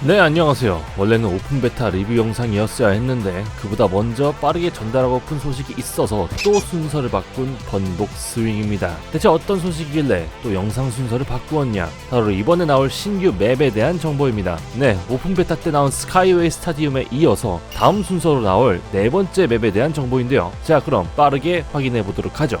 네 안녕하세요. 원래는 오픈 베타 리뷰 영상이었어야 했는데 그보다 먼저 빠르게 전달하고픈 소식이 있어서 또 순서를 바꾼 번복 스윙입니다. 대체 어떤 소식이길래 또 영상 순서를 바꾸었냐? 바로 이번에 나올 신규 맵에 대한 정보입니다. 네 오픈 베타 때 나온 스카이웨이 스타디움에 이어서 다음 순서로 나올 네 번째 맵에 대한 정보인데요. 자 그럼 빠르게 확인해 보도록 하죠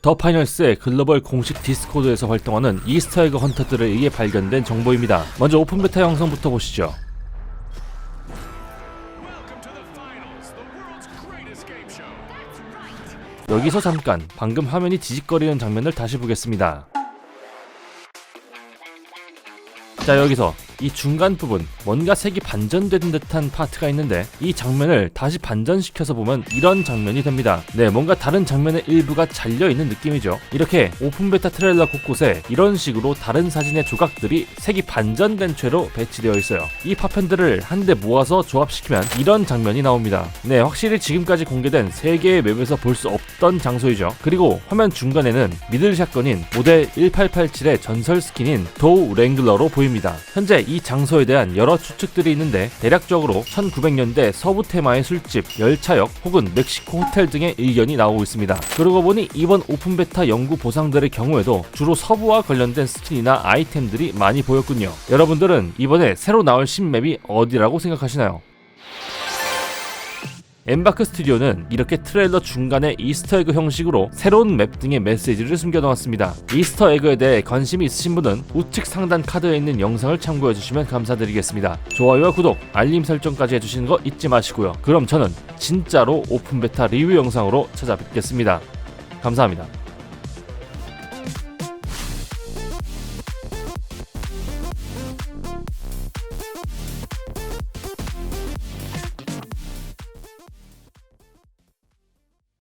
더 파이널스의 글로벌 공식 디스코드에서 활동하는 이스터에그 헌터들에 의해 발견된 정보입니다. 먼저 오픈 베타 영상부터 보시죠. 여기서 잠깐 방금 화면이 뒤집거리는 장면을 다시 보겠습니다. 자 여기서 이 중간 부분 뭔가 색이 반전되는 듯한 파트가 있는데 이 장면을 다시 반전시켜서 보면 이런 장면이 됩니다. 네 뭔가 다른 장면의 일부가 잘려있는 느낌이죠. 이렇게 오픈 베타 트레일러 곳곳에 이런 식으로 다른 사진의 조각들이 색이 반전된 채로 배치되어 있어요. 이 파편들을 한데 모아서 조합시키면 이런 장면이 나옵니다. 네 확실히 지금까지 공개된 3개의 맵에서 볼 수 없던 장소이죠. 그리고 화면 중간에는 미들 샷건인 모델 1887의 전설 스킨인 도우 랭글러로 보입니다. 현재 이 장소에 대한 여러 추측들이 있는데 대략적으로 1900년대 서부 테마의 술집, 열차역 혹은 멕시코 호텔 등의 의견이 나오고 있습니다. 그러고 보니 이번 오픈 베타 연구 보상들의 경우에도 주로 서부와 관련된 스킨이나 아이템들이 많이 보였군요. 여러분들은 이번에 새로 나올 신맵이 어디라고 생각하시나요? 엠바크 스튜디오는 이렇게 트레일러 중간에 이스터에그 형식으로 새로운 맵 등의 메시지를 숨겨놓았습니다. 이스터에그에 대해 관심이 있으신 분은 우측 상단 카드에 있는 영상을 참고해주시면 감사드리겠습니다. 좋아요와 구독, 알림 설정까지 해주시는 거 잊지 마시고요. 그럼 저는 진짜로 오픈 베타 리뷰 영상으로 찾아뵙겠습니다. 감사합니다.